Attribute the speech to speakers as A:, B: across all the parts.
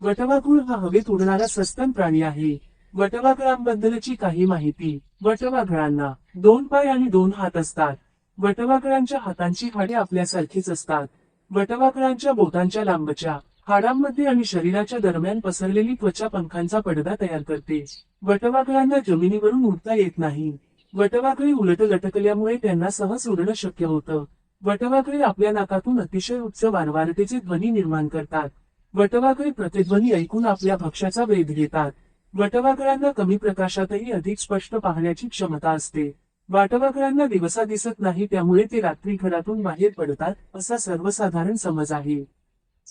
A: वटवाघूळ हा हवेत उडणारा सस्तन प्राणी आहे. वटवाघळांबद्दलची काही माहिती. वटवाघळांना दोन पाय आणि दोन हात असतात. वटवाघळांच्या हातांची हाडे आपल्यासारखीच असतात. वटवाघळांच्या बोटांच्या लांबच्या हाडांमध्ये आणि शरीराच्या दरम्यान पसरलेली त्वचा पंखांचा पडदा तयार करते. वटवाघळांना जमिनीवरून उडता येत नाही. वटवाघळी उलट लटकल्यामुळे त्यांना सहज उडणं शक्य होतं. वटवाघळे आपल्या नाकातून अतिशय उच्च वारवारतेचे ध्वनी निर्माण करतात. वटवाघळे प्रतिध्वनी ऐकून आपल्या भक्ष्याचा वेध घेतात. वटवाघळांना कमी प्रकाशातही अधिक स्पष्ट पाहण्याची क्षमता असते. वाटवाघळांना दिवसा दिसत नाही त्यामुळे ते रात्री घरातून बाहेर पडतात असा सर्वसाधारण समज आहे.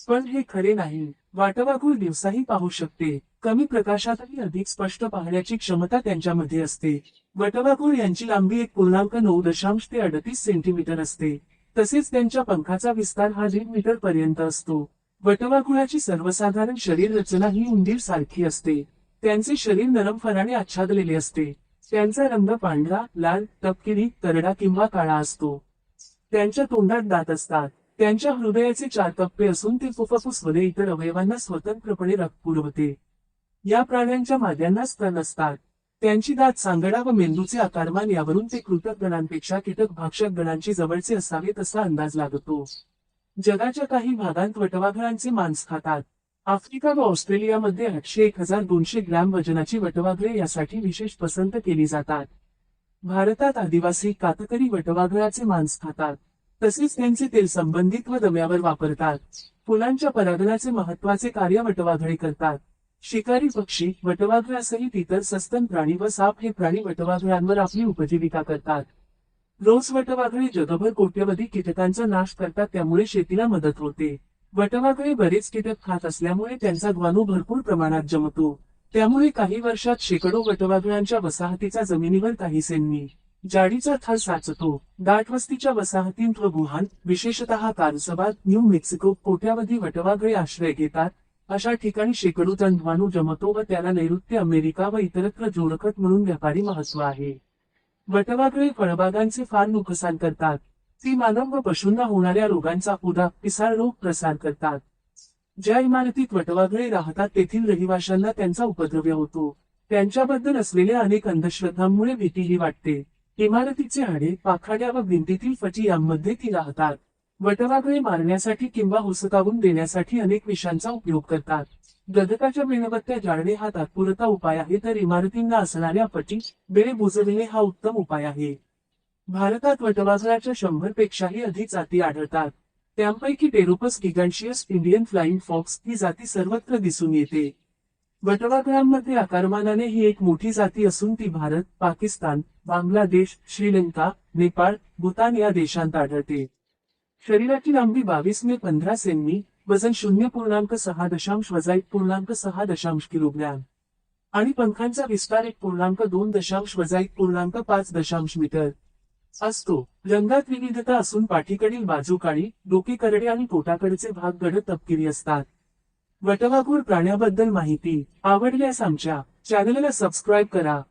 A: पण हे खरे नाही. वाटवाघूळ दिवसाही पाहू शकते. कमी प्रकाशातही अधिक स्पष्ट पाहण्याची क्षमता त्यांच्यामध्ये असते. वटवाघूळ यांची लांबी एक पूर्णांक नऊ दशांश ते अडतीस सेंटीमीटर असते. तसेच त्यांच्या पंखाचा विस्तार हा दीड मीटर पर्यंत असतो. वटवाघुळाची सर्वसाधारण शरीर रचना ही उंदीर सारखी असते. त्यांचे शरीर नरम फराने आच्छादलेले असते. त्यांचा रंग पांढरा लाल तपकिरी करडा किंवा काळा असतो. त्यांच्या तोंडात दात असतात. त्यांच्या हृदयाचे चार कप्पे असून ते फुफ्फुसमध्ये इतर अवयवांना स्वतंत्रपणे रक्त पुरवते. या प्राण्यांच्या माद्यांना स्तन असतात. त्यांची दात सांगडा व मेंदूचे आकारमान यावरून ते कृतक गणांपेक्षा कीटक भाक्षक गणांची जवळचे असावेत असा अंदाज लागतो. जगाच्या काही भागांत वटवाघळांचे मांस खातात. आफ्रिका व ऑस्ट्रेलियामध्ये आठशे एक हजार दोनशे ग्रॅम वजनाची वटवाघळे यासाठी विशेष पसंत केली जातात. भारतात आदिवासी कातकरी वटवाघळाचे मांस खातात. तसेच त्यांचे तेल संबंधित व दम्यावर वापरतात. फुलांच्या परागणाचे महत्त्वाचे कार्य वटवाघळे करतात. शिकारी पक्षी वटवाघळासहित इतर सस्तन प्राणी व साप हे प्राणी वटवाघळांवर आपली उपजीविका करतात. रोज वटवाघळे जगभर कोट्यवधी कीटकांचा नाश करतात त्यामुळे शेतीला मदत होते. वटवाघळे बरेच कीटक खात असल्यामुळे त्यांचा ग्वानू भरपूर प्रमाणात जमतो. त्यामुळे काही वर्षात शेकडो वटवाघळांच्या वसाहतीचा जमिनीवर काही सेंनी जाडीचा थर साचतो. दाट वस्तीच्या वसाहतींत व गुहान विशेषतः कारसबाद न्यू मेक्सिको कोट्यावधी वटवाघळे आश्रय घेतात. अशा ठिकाणी शेकडो टन ध्वानू जमतो व त्याला नैऋत्य अमेरिका व इतरत्र जोडखत म्हणून व्यापारी महत्त्व आहे. वटवाघळे फळबागांचे फार नुकसान करतात. ती मानव व पशूंना होणाऱ्या रोगांचा उदा पिसाळ रोग प्रसार करतात. ज्या इमारतीत वटवाघळे राहतात तेथील रहिवाशांना त्यांचा उपद्रव्य होतो. त्यांच्याबद्दल असलेल्या अनेक अंधश्रद्धांमुळे भीतीही वाटते. इमारतीचे हाडे पाखाड्या व भिंतीतील फटी यांमध्ये ती राहतात. वटवाघळे मारण्यासाठी किंवा हुसकावून देण्यासाठी अनेक विषांचा उपयोग करतात. गदकाच्या मेणबत्त्या जाळणे हा तात्पुरता उपाय आहे तर इमारतींना असणाऱ्या पटी बेळे बुजविणे हा उत्तम उपाय आहे. भारतात वटवाघळाच्या शंभर पेक्षाही अधिक जाती आढळतात. त्यापैकी Pteropus giganteus Indian flying fox ही जाती सर्वत्र दिसून येते. वटवाघळांमध्ये आकारमानाने ही एक मोठी जाती असून ती भारत पाकिस्तान बांगलादेश श्रीलंका नेपाळ भूतान या देशांत आढळते. शरीराची लांबी बावीस मे पंधरा सेंमी वजन शून्य पूर्णांक सहा दशांश वजा एक पूर्णांक सहा दशांश किलोग्रॅम. आणि पंखांचा विस्तार एक पूर्णांक दोन दशांश वजा एक पूर्णांक पाच दशांश मीटर. असतो. रंगात विविधता असून पाठीकडील बाजू काळी डोके करडे आणि पोटाकडचे भाग गड तपकिरी असतात. वटवाघूर प्राण्याबद्दल माहिती आवडल्यास आमच्या चॅनलला सबस्क्राईब करा.